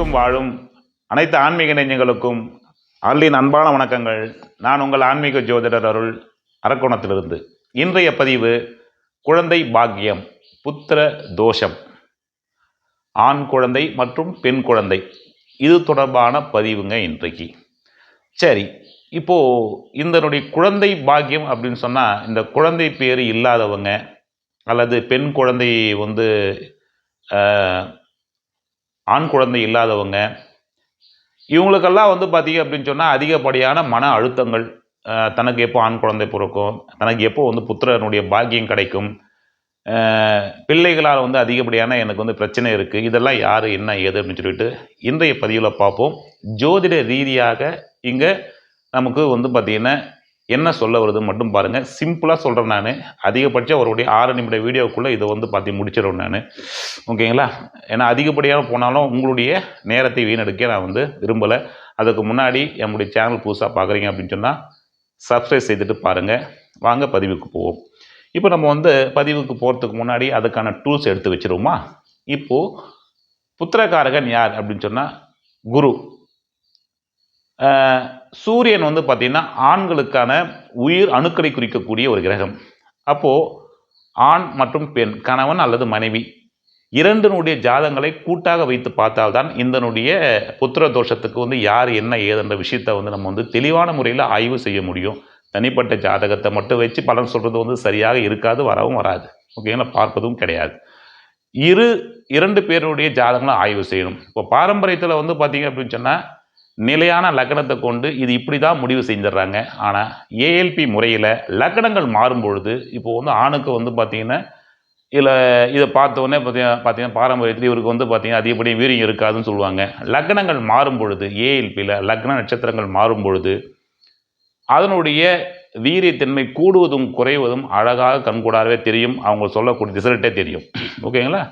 உலகெங்கும் வாழும் அனைத்து ஆன்மீக நெஞ்சங்களுக்கும் அருளின் அன்பான வணக்கங்கள். நான் உங்கள் ஆன்மீக ஜோதிடர் அருள் அரக்கோணத்திலிருந்து. இன்றைய பதிவு குழந்தை பாக்கியம் புத்திர தோஷம். ஆண் குழந்தை மற்றும் பெண் குழந்தை. இது தொடர்பான பதிவுங்க இன்றைக்கு. சரி இப்போது இதனுடைய குழந்தை பாக்கியம் அப்படின்னு சொன்னால் இந்த குழந்தை பேர் இல்லாதவங்க அல்லது பெண் குழந்தை வந்து ஆண் குழந்தை இல்லாதவங்க இவங்களுக்கெல்லாம் வந்து பார்த்தீங்க அப்படின்னு சொன்னால் அதிகப்படியான மன அழுத்தங்கள் தனக்கு எப்போ ஆண் குழந்தை பிறக்கும் தனக்கு எப்போ வந்து புத்திரனுடைய பாக்கியம் கிடைக்கும் பிள்ளைகளால் வந்து அதிகப்படியான எனக்கு வந்து பிரச்சனை இருக்குது இதெல்லாம் யார் என்ன ஏது அப்படின்னு சொல்லிட்டு இன்றைய பதிவில் பார்ப்போம். ஜோதிட ரீதியாக இங்கே நமக்கு வந்து பார்த்திங்கன்னா என்ன சொல்ல வருது மட்டும் பாருங்கள் சிம்பிளாக சொல்கிறேன் நான். அதிகபட்சம் அவருடைய ஆறு நிமிட வீடியோக்குள்ளே இதை வந்து பார்த்து முடிச்சிடும் நான். ஓகேங்களா? ஏன்னா அதிகப்படியாக போனாலும் உங்களுடைய நேரத்தை வீணெடுக்க நான் வந்து விரும்பலை. அதுக்கு முன்னாடி என்னுடைய சேனல் புதுசாக பார்க்குறீங்க அப்படின்னு சொன்னால் சப்ஸ்கிரைப் செய்துட்டு பாருங்கள் வாங்க பதிவுக்கு போவோம். இப்போ நம்ம வந்து பதிவுக்கு போகிறதுக்கு முன்னாடி அதுக்கான டூல்ஸ் எடுத்து வச்சுருவோமா? இப்போது புத்திரக்காரகன் யார் அப்படின்னு சொன்னால் குரு. சூரியன் வந்து பார்த்திங்கன்னா ஆண்களுக்கான உயிர் அணுக்களை குறிக்கக்கூடிய ஒரு கிரகம். அப்போது ஆண் மற்றும் பெண் கணவன் அல்லது மனைவி இரண்டினுடைய ஜாதங்களை கூட்டாக வைத்து பார்த்தால்தான் இதனுடைய புத்திர தோஷத்துக்கு வந்து யார் என்ன ஏதுன்ற விஷயத்தை வந்து நம்ம வந்து தெளிவான முறையில் ஆய்வு செய்ய முடியும். தனிப்பட்ட ஜாதகத்தை மட்டும் வச்சு பலன் சொல்கிறது வந்து சரியாக இருக்காது வரவும் வராது. ஓகேங்களா பார்ப்பதும் கிடையாது. இரு இரண்டு பேருடைய ஜாதகங்களை ஆய்வு செய்யணும். இப்போ பாரம்பரியத்தில் வந்து பார்த்திங்க அப்படின்னு சொன்னால் நிலையான லக்னத்தை கொண்டு இது இப்படி தான் முடிவு செஞ்சிடுறாங்க. ஆனால் ஏஎல்பி முறையில் லக்னங்கள் மாறும் பொழுது இப்போது வந்து ஆணுக்கு வந்து பார்த்திங்கன்னா இதில் இதை பார்த்தோன்னே பார்த்தீங்கன்னா பார்த்தீங்கன்னா பாரம்பரியத்தில் இவருக்கு வந்து பார்த்தீங்கன்னா அதிகப்படி வீரியம் இருக்காதுன்னு சொல்லுவாங்க. லக்னங்கள் மாறும் பொழுது ஏஎல்பியில் லக்ன நட்சத்திரங்கள் மாறும் பொழுது அதனுடைய வீரியத்தன்மை கூடுவதும் குறைவதும் அழகாக கண்கூடாகவே தெரியும். அவங்க சொல்லக்கூடிய ரிசல்ட்டே தெரியும். ஓகேங்களா?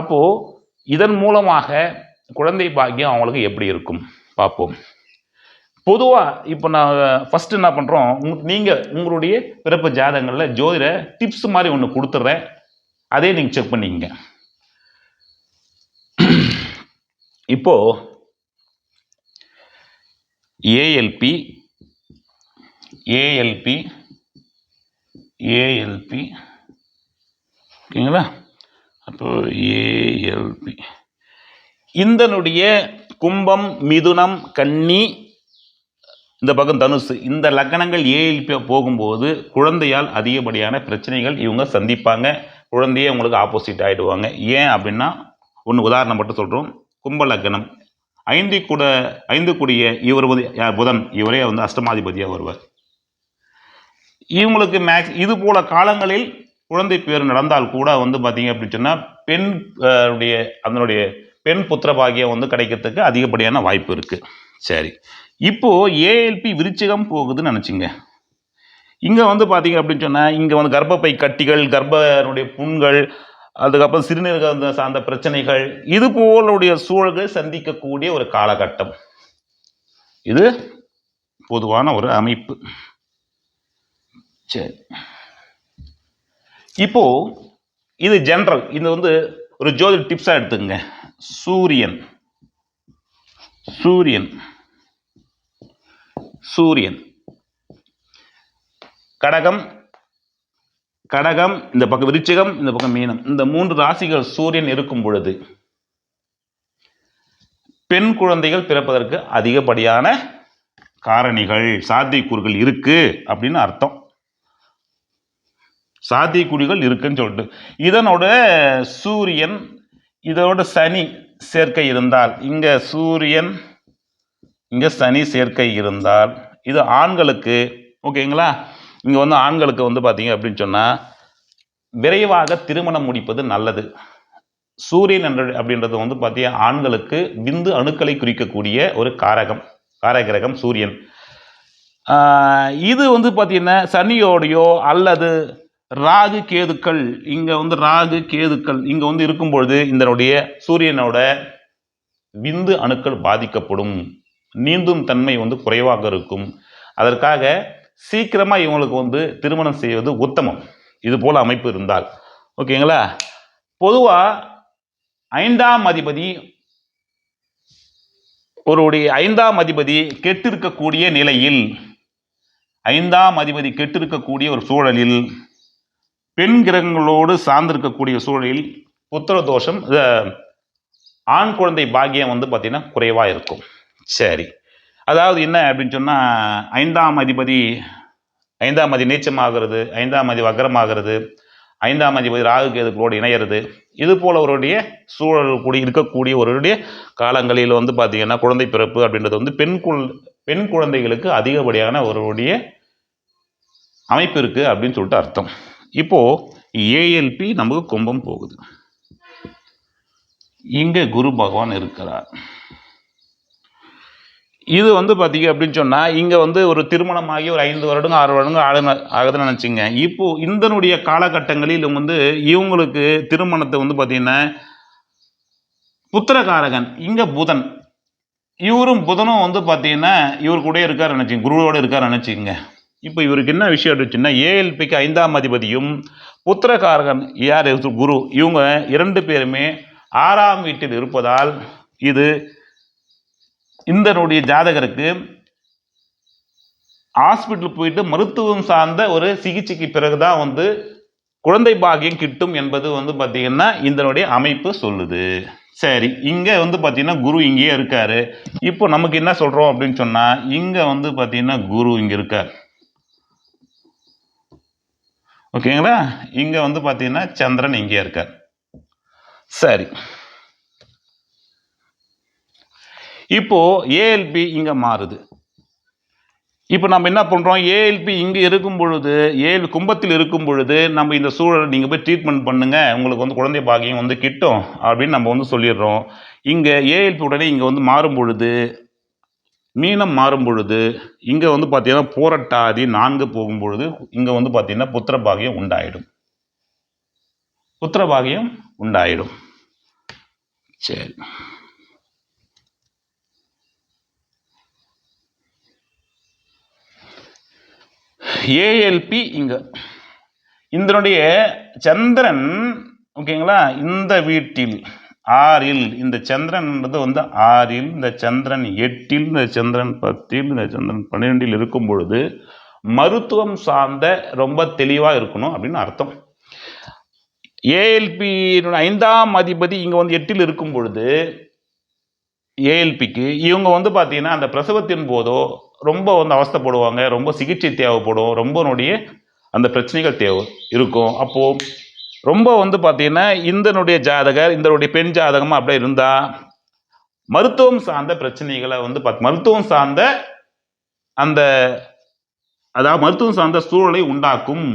அப்போது இதன் மூலமாக குழந்தை பாக்கியம் அவங்களுக்கு எப்படி இருக்கும்? பார்ப்போம். பொதுவாக இப்போ நான் ஃபஸ்ட்டு என்ன பண்ணுறோம் நீங்கள் உங்களுடைய பிறப்பு ஜாதகங்களில் ஜோதிட டிப்ஸ் மாதிரி ஒன்று கொடுத்துட்றேன் அதே நீங்கள் செக் பண்ணிக்கங்க. இப்போது ஏஎல்பி ஏஎல்பி ஏஎல்பி ஓகேங்களா? அப்போ ஏஎல்பி இந்தனுடைய கும்பம் மிதுனம் கன்னி இந்த பக்கம் தனுசு இந்த லக்னங்கள் ஏஎல்பி போகும்போது குழந்தையால் அதிகப்படியான பிரச்சனைகள் இவங்க சந்திப்பாங்க. குழந்தையே உங்களுக்கு ஆப்போசிட் ஆகிடுவாங்க ஏன் அப்படின்னா ஒன்று உதாரணம் மட்டும் சொல்கிறோம் கும்ப லக்னம் ஐந்து கூட ஐந்து கூடிய இவர் புதன் இவரே வந்து அஷ்டமாதிபதியாக வருவார். இவங்களுக்கு மேக்ஸ் இது போல காலங்களில் குழந்தை பேர் நடந்தால் கூட வந்து பார்த்தீங்க அப்படின்னு சொன்னால் பெண் அதனுடைய பெண் புத்திர பாகியம் வந்து கிடைக்கிறதுக்கு அதிகப்படியான வாய்ப்பு இருக்குது சரி. இப்போது ஏஎல்பி விருச்சிகம் போகுதுன்னு நினச்சிங்க. இங்கே வந்து பார்த்தீங்க அப்படின்னு சொன்னால் இங்கே வந்து கர்ப்பப்பை கட்டிகள் கர்ப்பனுடைய புண்கள் அதுக்கப்புறம் சிறுநீரக சார்ந்த பிரச்சனைகள் இது போலுடைய சூழல்கள் சந்திக்கக்கூடிய ஒரு காலகட்டம். இது பொதுவான ஒரு அமைப்பு. சரி. இப்போது இது ஜென்ரல் இது வந்து ஒரு ஜோதி டிப்ஸாக எடுத்துங்க சூரியன். சூரியன். சூரியன். கடகம். கடகம் இந்த பக்கம் விருச்சிகம் இந்த பக்கம் மீனம். இந்த மூன்று ராசிகள் சூரியன் இருக்கும் பொழுது பெண் குழந்தைகள் பிறப்பதற்கு அதிகப்படியான காரணிகள் சாத்தியக்கூறுகள் இருக்கு அப்படின்னு அர்த்தம். சாத்தியக்கூறுகள் இருக்குன்னு சொல்லிட்டு. இதனோட சூரியன் இதோட சனி சேர்க்கை இருந்தால் இங்கே சூரியன் இங்கே சனி சேர்க்கை இருந்தால் இது ஆண்களுக்கு ஓகேங்களா? இங்கே வந்து ஆண்களுக்கு வந்து பார்த்தீங்க அப்படின்னு சொன்னால் விரைவாக திருமணம் முடிப்பது நல்லது. சூரியன் என்ற அப்படின்றது வந்து பார்த்தீங்கன்னா ஆண்களுக்கு விந்து அணுக்களை குறிக்கக்கூடிய ஒரு காரகம் காரகிரகம் சூரியன். இது வந்து பார்த்திங்கன்னா சனியோடையோ அல்லது ராகு கேதுக்கள் இங்கே வந்து ராகு கேதுக்கள் இங்கே வந்து இருக்கும் பொழுது இதனுடைய சூரியனோட விந்து அணுக்கள் பாதிக்கப்படும். நீந்தும் தன்மை வந்து குறைவாக இருக்கும். அதற்காக சீக்கிரமாக இவங்களுக்கு வந்து திருமணம் செய்வது உத்தமம். இது போல் அமைப்பு இருந்தால். ஓகேங்களா பொதுவாக ஐந்தாம் அதிபதி ஒருவருடைய ஐந்தாம் அதிபதி கெட்டிருக்கக்கூடிய நிலையில் ஐந்தாம் அதிபதி கெட்டிருக்கக்கூடிய ஒரு சூழலில் பெண் கிரகங்களோடு சார்ந்திருக்கக்கூடிய சூழலில் புத்திர தோஷம் ஆண் குழந்தை பாக்கியம் வந்து பார்த்திங்கன்னா குறைவாக இருக்கும். சரி. அதாவது என்ன அப்படின்னு சொன்னால் ஐந்தாம் அதிபதி ஐந்தாம் அதி நீச்சமாகிறது ஐந்தாம் அதி வக்கரமாகிறது ஐந்தாம் அதிபதி ராகு கேதுக்களோடு இணையிறது இது போலவருடைய சூழல் கூடி இருக்கக்கூடிய ஒருவருடைய காலங்களில் வந்து பார்த்திங்கன்னா குழந்தை பிறப்பு அப்படின்றது வந்து பெண் குழ பெண் குழந்தைகளுக்கு அதிகப்படியான ஒருவருடைய அமைப்பு இருக்குது அப்படின்னு சொல்லிட்டு அர்த்தம். இப்போது ஏஎல்பி நமக்கு கும்பம் போகுது. இங்கே குரு பகவான் இருக்கிறார். இது வந்து பார்த்தீங்க அப்படின்னு சொன்னால் இங்கே வந்து ஒரு திருமணமாகி ஒரு ஐந்து வருடங்கள் ஆறு வருடங்க ஆகுது ஆகுதுன்னு நினச்சிங்க. இப்போது இந்தனுடைய காலகட்டங்களில் வந்து இவங்களுக்கு திருமணத்தை வந்து பார்த்திங்கன்னா புத்திரகாரகன் இங்கே புதன். இவரும் புதனும் வந்து பார்த்தீங்கன்னா இவர் கூட இருக்கார் நினச்சிங்க குருவோடு இருக்கார் நினச்சிங்க. இப்போ இவருக்கு என்ன விஷயம் இருந்துச்சுன்னா ஏஎல்பிக்கு ஐந்தாம் அதிபதியும் புத்திரகாரகன் யார் குரு. இவங்க இரண்டு பேருமே ஆறாம் வீட்டில் இருப்பதால் இது இந்தனுடைய ஜாதகருக்கு ஹாஸ்பிட்டல் போயிட்டு மருத்துவம் சார்ந்த ஒரு சிகிச்சைக்கு பிறகுதான் வந்து குழந்தை பாகியம் கிட்டும் என்பது வந்து பார்த்திங்கன்னா இதனுடைய அமைப்பு சொல்லுது. சரி இங்கே வந்து பார்த்திங்கன்னா குரு இங்கேயே இருக்கார். இப்போ நமக்கு என்ன சொல்கிறோம் அப்படின்னு சொன்னால் இங்கே வந்து பார்த்தீங்கன்னா குரு இங்கே இருக்கார். ஓகேங்களா? இங்கே வந்து பார்த்தீங்கன்னா சந்திரன் இங்கே இருக்கார். சரி. இப்போ ஏஎல்பி இங்கே மாறுது. இப்போ நம்ம என்ன பண்ணுறோம் ஏஎல்பி இங்கே இருக்கும் பொழுது ஏஎல்பி கும்பத்தில் இருக்கும் பொழுது நம்ம இந்த சூழலை நீங்கள் போய் ட்ரீட்மெண்ட் பண்ணுங்கள் உங்களுக்கு வந்து குழந்தை பாக்கியம் வந்து கிட்டும் அப்படின்னு நம்ம வந்து சொல்லிடுறோம். இங்கே ஏஎல்பி உடனே இங்கே வந்து மாறும் பொழுது மீனம் மாறும் பொழுது இங்கே வந்து பார்த்தீங்கன்னா போரட்டாதி நான்கு போகும் பொழுது இங்கே வந்து பார்த்தீங்கன்னா புத்திரபாகியம் உண்டாயிடும். புத்திரபாகியம் உண்டாயிடும். சரி. ஏஎல்பி இங்கே. இதனுடைய சந்திரன் ஓகேங்களா? இந்த வீட்டில். ஆறில் இந்த சந்திரன்ன்றது வந்து ஆறில் இந்த சந்திரன் எட்டில் இந்த சந்திரன் பத்தில் இந்த சந்திரன் பன்னிரெண்டில் இருக்கும் பொழுது மருத்துவம் சார்ந்த ரொம்ப தெளிவாக இருக்கணும் அப்படின்னு அர்த்தம். ஏஎல்பி ஐந்தாம் அதிபதி இங்கே வந்து எட்டில் இருக்கும் பொழுது ஏஎல்பிக்கு இவங்க வந்து பார்த்தீங்கன்னா அந்த பிரசவத்தின் போதோ ரொம்ப வந்து அவஸ்தைப்படுவாங்க ரொம்ப சிகிச்சை தேவைப்படும் ரொம்ப அந்த பிரச்சனைகள் தேவை இருக்கும். அப்போது ரொம்ப வந்து பார்த்தீங்கன்னா இந்தனுடைய ஜாதகர் இந்தனுடைய பெண் ஜாதகமாக அப்படியே இருந்தால் மருத்துவம் சார்ந்த பிரச்சனைகளை வந்து பார்த்து மருத்துவம் சார்ந்த அந்த அதாவது மருத்துவம் சார்ந்த சூழலை உண்டாக்கும்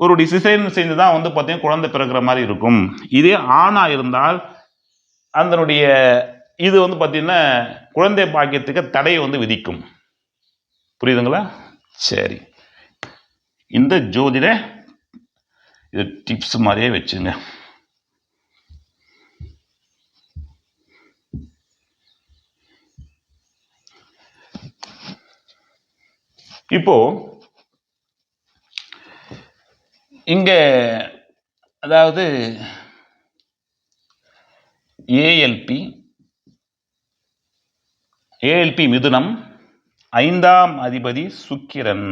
ஒரு டிசிசைன் செஞ்சு தான் வந்து பார்த்தீங்கன்னா குழந்தை பிறக்கிற மாதிரி இருக்கும். இதே ஆணாக இருந்தால் அதனுடைய இது வந்து பார்த்தீங்கன்னா குழந்தை பாக்கியத்துக்கு தடையை வந்து விதிக்கும். புரியுதுங்களா? சரி. இந்த ஜோதிட இது டிப்ஸ் மாதிரியே வச்சுங்க. இப்போ இங்க அதாவது ஏஎல்பி ஏஎல்பி மிதுனம் ஐந்தாம் அதிபதி சுக்கிரன்.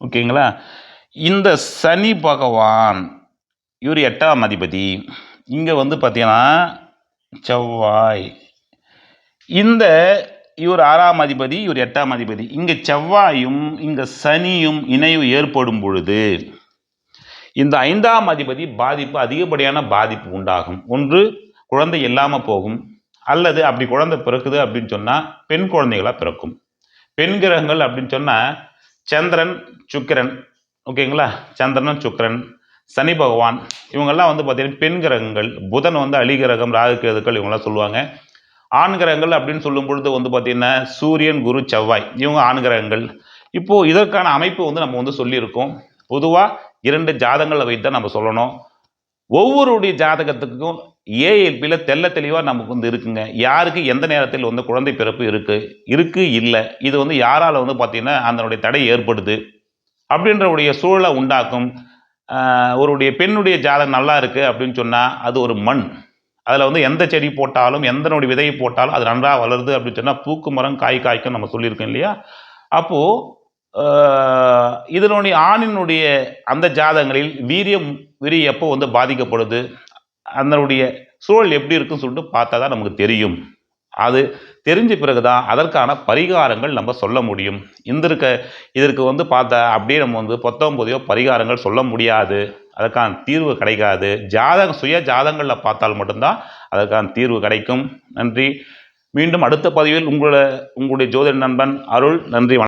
ஓகேங்களா? இந்த சனி பகவான் இவர் எட்டாம் அதிபதி. இங்கே வந்து பார்த்தீங்கன்னா செவ்வாய். இந்த இவர் ஆறாம் அதிபதி இவர் எட்டாம் அதிபதி. இங்கே செவ்வாயும் இங்கே சனியும் இணைவு ஏற்படும் பொழுது இந்த ஐந்தாம் அதிபதி பாதிப்பு அதிகப்படியான பாதிப்பு உண்டாகும். ஒன்று குழந்தை இல்லாமல் போகும். அல்லது அப்படி குழந்தை பிறக்குது அப்படின்னு சொன்னால் பெண் குழந்தைகளாக பிறக்கும். பெண் கிரகங்கள் அப்படின்னு சொன்னால் சந்திரன் சுக்கிரன் ஓகேங்களா? சந்திரன் சுக்கரன் சனி பகவான் இவங்கெல்லாம் வந்து பார்த்தீங்கன்னா பெண் கிரகங்கள். புதன் வந்து அலி கிரகம் ராகு இவங்கெல்லாம் சொல்லுவாங்க. ஆண் கிரகங்கள் அப்படின்னு சொல்லும் பொழுது வந்து பார்த்திங்கன்னா சூரியன் குரு செவ்வாய் இவங்க ஆண் கிரகங்கள். இப்போது இதற்கான அமைப்பு வந்து நம்ம வந்து சொல்லியிருக்கோம். பொதுவாக இரண்டு ஜாதகங்களை வைத்து தான் நம்ம சொல்லணும். ஒவ்வொருடைய ஜாதகத்துக்கும் ஏஎல்பியில் தெல்ல தெளிவாக நமக்கு வந்து இருக்குங்க. யாருக்கு எந்த நேரத்தில் வந்து குழந்தை பிறப்பு இருக்குது இருக்குது இல்லை? இது வந்து யாரால் வந்து பார்த்தீங்கன்னா அதனுடைய தடை ஏற்படுது? அப்படின்ற உடைய சூழலை உண்டாக்கும். ஒருடைய பெண்ணுடைய ஜாதகம் நல்லா இருக்குது அப்படின்னு சொன்னால் அது ஒரு மண். அதில் வந்து எந்த செடி போட்டாலும் எந்தனுடைய விதையை போட்டாலும் அது நன்றாக வளருது அப்படின்னு சொன்னால் பூக்கு மரம் காய் காய்க்கும் நம்ம சொல்லியிருக்கோம் இல்லையா? அப்போது இதனுடைய ஆணினுடைய அந்த ஜாதகங்களில் வீரியம் விரி எப்போ வந்து பாதிக்கப்படுது? அதனுடைய சூழல் எப்படி இருக்குன்னு சொல்லிட்டு பார்த்தா தான் நமக்கு தெரியும். அது தெரிஞ்ச பிறகு தான் அதற்கான பரிகாரங்கள் நம்ம சொல்ல முடியும். இந்த இருக்க இதற்கு வந்து பார்த்தா அப்படியே நம்ம வந்து பொத்தொம்பதையோ பரிகாரங்கள் சொல்ல முடியாது. அதற்கான தீர்வு கிடைக்காது. ஜாதகம் சுய ஜாதகங்களில் பார்த்தால் மட்டும்தான் அதற்கான தீர்வு கிடைக்கும். நன்றி. மீண்டும் அடுத்த பதிவில் உங்களை உங்களுடைய ஜோதிட நண்பன் அருள். நன்றி வணக்கம்.